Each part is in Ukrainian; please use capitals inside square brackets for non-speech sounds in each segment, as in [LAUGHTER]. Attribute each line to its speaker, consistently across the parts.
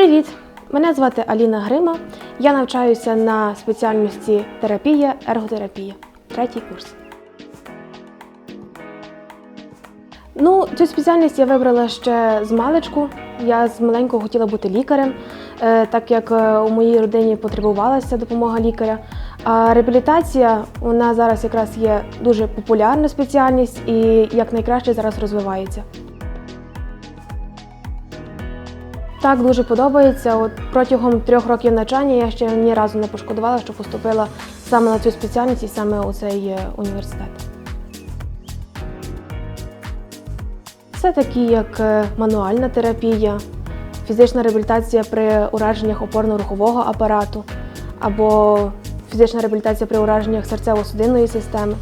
Speaker 1: Привіт! Мене звати Аліна Грима. Я навчаюся на спеціальності терапія, ерготерапія. Третій курс. Ну, цю спеціальність я вибрала ще з маличку. Я з маленького хотіла бути лікарем, е, так як е, у моїй родині потребувалася допомога лікаря. А реабілітація вона зараз якраз є дуже популярна спеціальність і як найкраще зараз розвивається. Так, дуже подобається. От протягом трьох років навчання я ще ні разу не пошкодувала, що поступила саме на цю спеціальність і саме у цей е, університет. Це такі, як е, мануальна терапія, фізична реабілітація при ураженнях опорно-рухового апарату або фізична реабілітація при ураженнях серцево-судинної системи.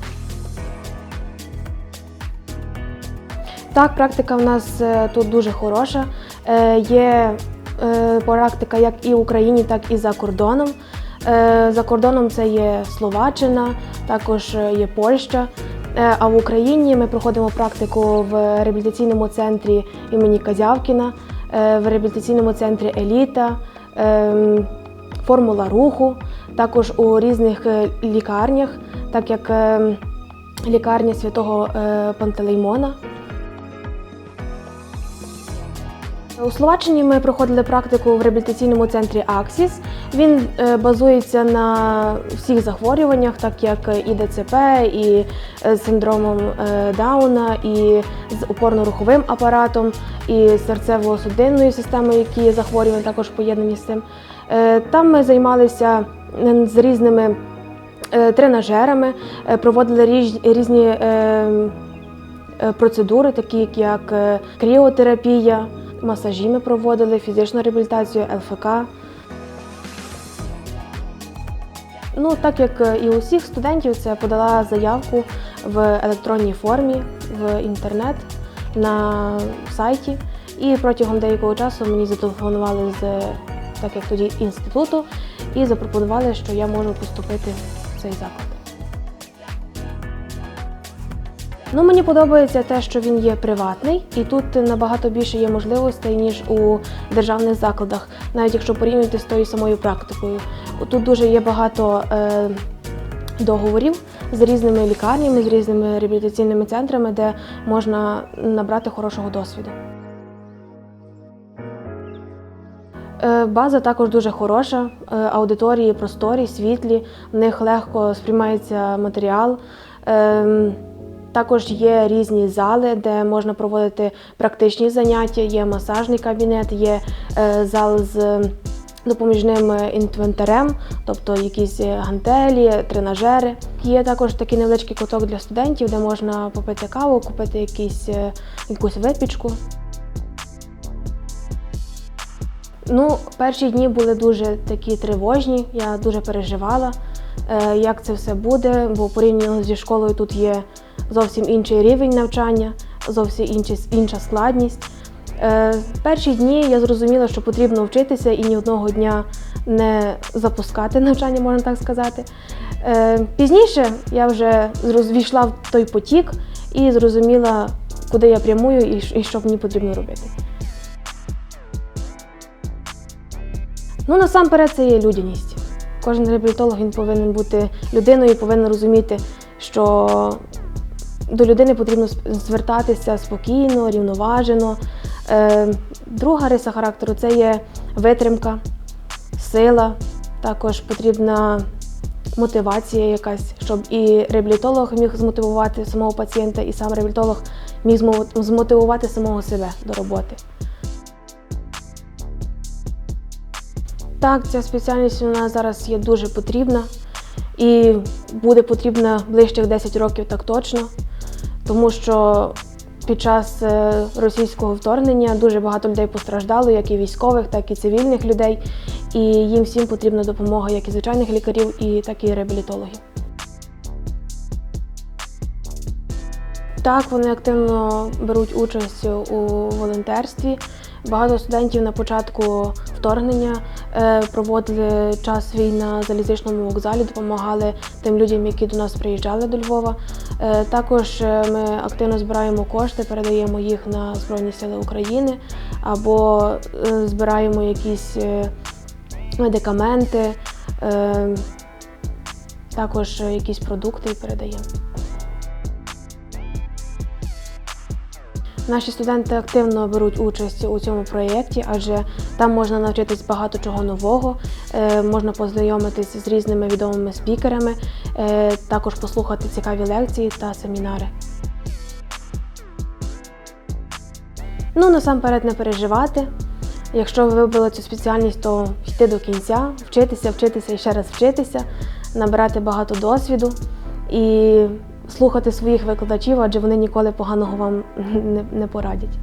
Speaker 1: Так, практика в нас е, тут дуже хороша. Е, Є е, практика як і в Україні, так і за кордоном. Е, За кордоном це є Словаччина, також є Польща. А в Україні ми проходимо практику в реабілітаційному центрі імені Казявкіна, в реабілітаційному центрі Еліта, Формула руху, також у різних лікарнях, так як лікарня святого Пантелеймона. У Словаччині ми проходили практику в реабілітаційному центрі Аксіс. Він е, базується на всіх захворюваннях, так як і ДЦП, і е, з синдромом е, Дауна, і з опорно-руховим апаратом, і серцево-судинною системою, які захворювання, також поєднані з цим. Там ми займалися з різними тренажерами, проводили різні процедури, такі як кріотерапія, масажі ми проводили, фізичну реабілітацію, ЛФК. Ну, так як е, і у всіх студентів, це подала заявку в електронній формі в інтернет на сайті. І протягом деякого часу мені зателефонували з так як тоді інституту і запропонували, що я можу поступити в цей заклад. Ну, мені подобається те, що він є приватний, і тут набагато більше є можливостей, ніж у державних закладах, навіть якщо порівнювати з тою самою практикою. Тут дуже є багато е, договорів з різними лікарнями, з різними реабілітаційними центрами, де можна набрати хорошого досвіду. Е, База також дуже хороша, е, аудиторії просторі, світлі, в них легко сприймається матеріал. Також є різні зали, де можна проводити практичні заняття, є масажний кабінет, є е, зал з допоміжним інвентарем, тобто якісь гантелі, тренажери. Є також такий невеличкий куток для студентів, де можна попити каву, купити якісь, е, якусь випічку. Ну, перші дні були дуже такі тривожні, я дуже переживала, як це все буде, бо порівняно зі школою тут є зовсім інший рівень навчання, зовсім інша складність. Е, Перші дні я зрозуміла, що потрібно вчитися і ні одного дня не запускати навчання, можна так сказати. Е, Пізніше я вже війшла в той потік і зрозуміла, куди я прямую і що мені потрібно робити. Ну, насамперед, це є людяність. Кожен реабілітолог він повинен бути людиною, повинен розуміти, що до людини потрібно звертатися спокійно, рівноважено. Е, друга риса характеру це є витримка, сила. Також потрібна мотивація якась, щоб і реабілітолог міг змотивувати самого пацієнта, і сам реабілітолог міг змо- змотивувати самого себе до роботи. Так, ця спеціальність нас зараз є дуже потрібна і буде потрібна ближчих 10 років так точно, тому що під час е, російського вторгнення дуже багато людей постраждало, як і військових, так і цивільних людей. І їм всім потрібна допомога як і звичайних лікарів, і так і реабілітологів. Так, вони активно беруть участь у волонтерстві. Багато студентів на початку вторгнення е, проводили час свій на залізничному вокзалі, допомагали тим людям, які до нас приїжджали до Львова. Е, Також е, ми активно збираємо кошти, передаємо їх на Збройні Сили України або збираємо якісь медикаменти, також якісь продукти і передаємо. Наші студенти активно беруть участь у цьому проєкті, адже там можна навчитись багато чого нового, е, можна познайомитись з різними відомими спікерами, е, також послухати цікаві лекції та семінари. Ну, насамперед не переживати. Якщо ви вибрали цю спеціальність, то йти до кінця, вчитися, вчитися і ще раз вчитися, набирати багато досвіду і слухати своїх викладачів, адже вони ніколи поганого вам [LAUGHS] не, порадять.